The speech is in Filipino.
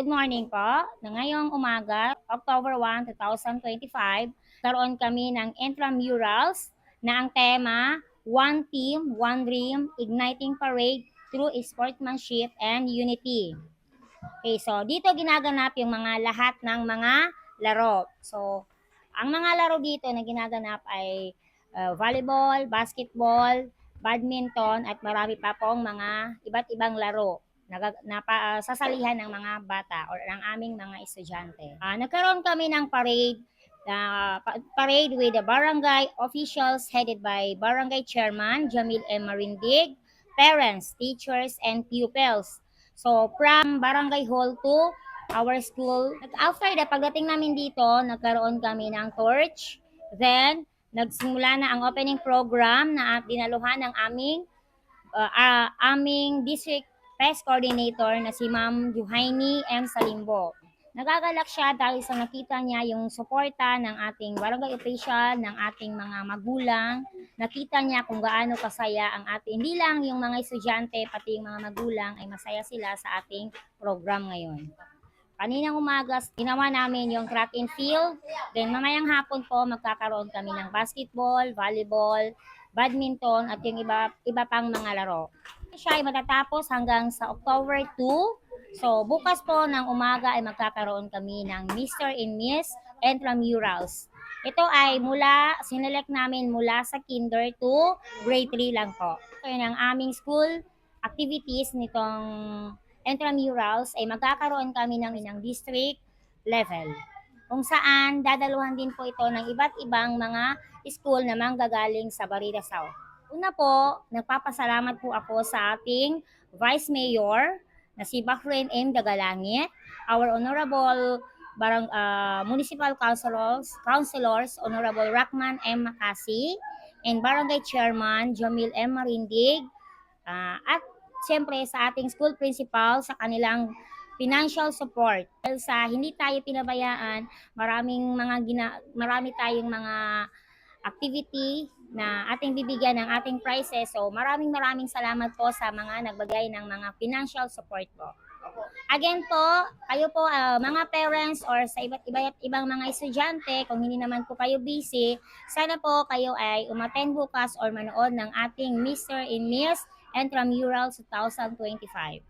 Good morning po. Na ngayong umaga, October 1, 2025, karoon kami ng intramurals na ang tema, One Team, One Dream, Igniting Parade through Sportsmanship and Unity. Okay, so dito ginaganap yung mga lahat ng mga laro. So, ang mga laro dito na ginaganap ay uh, volleyball, basketball, badminton, at marami pa pong mga iba't ibang laro na, na pa, uh, sasalihan ng mga bata or ng aming mga estudyante. Uh, nagkaroon kami ng parade uh, parade with the barangay officials headed by barangay chairman Jamil M. Marindig, parents, teachers, and pupils. So, from barangay hall to our school. After the pagdating namin dito, nagkaroon kami ng torch. Then, nagsimula na ang opening program na dinaluhan ng aming uh, uh, aming district press coordinator na si Ma'am Juhaini M. Salimbo. Nagagalak siya dahil sa nakita niya yung suporta ng ating barangay official, ng ating mga magulang. Nakita niya kung gaano kasaya ang ating, hindi lang yung mga estudyante, pati yung mga magulang ay masaya sila sa ating program ngayon. Kaninang umaga, ginawa namin yung track and field. Then mamayang hapon po, magkakaroon kami ng basketball, volleyball, badminton, at yung iba, iba pang mga laro. Siya ay matatapos hanggang sa October 2. So, bukas po ng umaga ay magkakaroon kami ng Mr. and Miss Intramurals. Ito ay mula, sinelect namin mula sa kinder to grade 3 lang po. So, yun ang aming school activities nitong intramurals ay magkakaroon kami ng inang district level. Kung saan dadaluhan din po ito ng iba't ibang mga school na manggagaling sa Barida South. Una po, nagpapasalamat po ako sa ating Vice Mayor na si Bahrain M. Dagalangit, our Honorable Barang, uh, Municipal Councilors, Councilors Honorable Rahman M. Makasi, and Barangay Chairman Jamil M. Marindig, uh, at siyempre sa ating school principal sa kanilang financial support. Dahil sa hindi tayo pinabayaan, maraming mga gina, marami tayong mga activity na ating bibigyan ng ating prizes. So maraming maraming salamat po sa mga nagbagay ng mga financial support po. Again po, kayo po uh, mga parents or sa iba't iba't ibang mga estudyante, kung hindi naman po kayo busy, sana po kayo ay umattend bukas or manood ng ating Mr. and Miss Intramurals 2025.